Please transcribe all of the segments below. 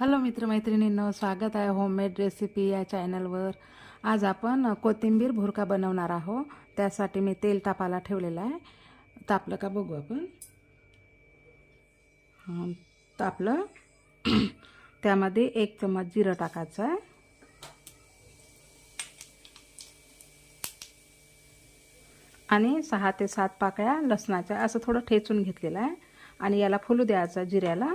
Hello मित्रमैत्रिणींनो स्वागत आहे homemade recipe या चॅनलवर आज आपण कोथिंबीर भुरका बनवणार आहोत. त्यासाठी मी तेल तापाला ठेवलेलं आहे. तापलं का बघू आपण. तापलं. त्यामध्ये एक चम्मच जिरं टाकायचं आहे. आणि सहा ते सात पाकळ्या लसणाच्या असं थोडं ठेचून घेतलेलं आहे. आणि याला फुलू द्यायचं जिऱ्याला.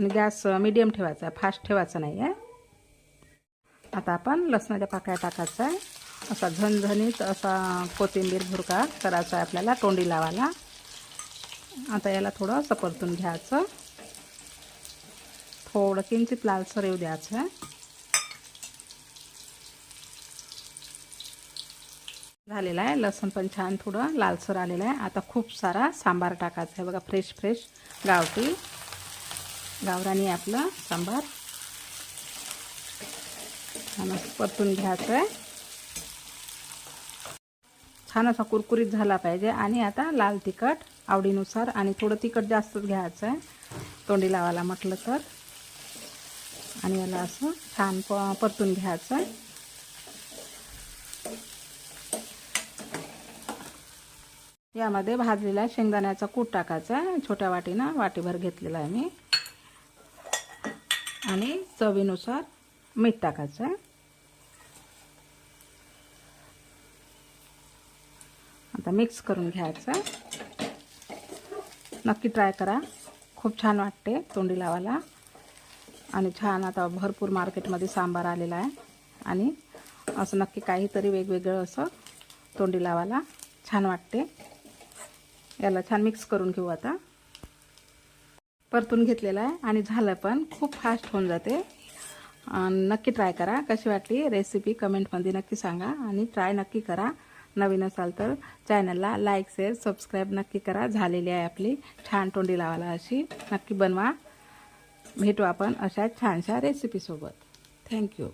आणि गॅस मिडियम ठेवायचा आहे फास्ट ठेवायचा नाही आहे. आता आपण लसणाच्या पाकळ्या टाकायचा आहे. असा झणझणीत असा कोथिंबीर भुरका करायचा आहे आपल्याला तोंडी लावायला. आता याला थोडं सपरतून घ्यायचं. थोडं किंचित लालसर येऊ द्यायचं आहे. झालेला आहे लसूण पण छान थोडं लालसर आलेलं आहे. आता खूप सारा सांबार टाकायचा आहे. बघा फ्रेश फ्रेश गावठी. गावरानी आपलं सांबार. छान असं परतून घ्यायचं आहे छान असा कुरकुरीत झाला पाहिजे. आणि आता लाल तिखट आवडीनुसार आणि थोडं तिखट जास्तच घ्यायचं आहे तोंडी लावायला म्हटलं तर. आणि याला असं छान प परतून घ्यायचं आहे यामध्ये भाजलेला शेंगदाण्याचा कूट टाकायचा. आहे छोट्या वाटीनं वाटीभर घेतलेला आहे मी. आणि चवीनुसार मीठ टाकायचं आहे. आता मिक्स करून घ्यायचं नक्की ट्राय करा. खूप छान वाटते तोंडी लावायला. आणि छान आता भरपूर मार्केटमध्ये सांबार आलेला आहे. आणि असं नक्की काहीतरी वेगवेगळं असं तोंडी लावायला छान वाटते. याला छान मिक्स करून घेऊ आता. परतून घेतलेलं आहे आणि झालं पण खूप फास्ट होऊन जाते. नक्की ट्राय करा. कशी वाटली रेसिपी कमेंटमध्ये नक्की सांगा आणि ट्राय नक्की करा. नवीन असाल तर चॅनलला लाईक शेअर सबस्क्राईब नक्की करा. झालेली आहे आपली छान तोंडी लावायला अशी. नक्की बनवा. भेटू आपण अशा छानशा रेसिपीसोबत थँक्यू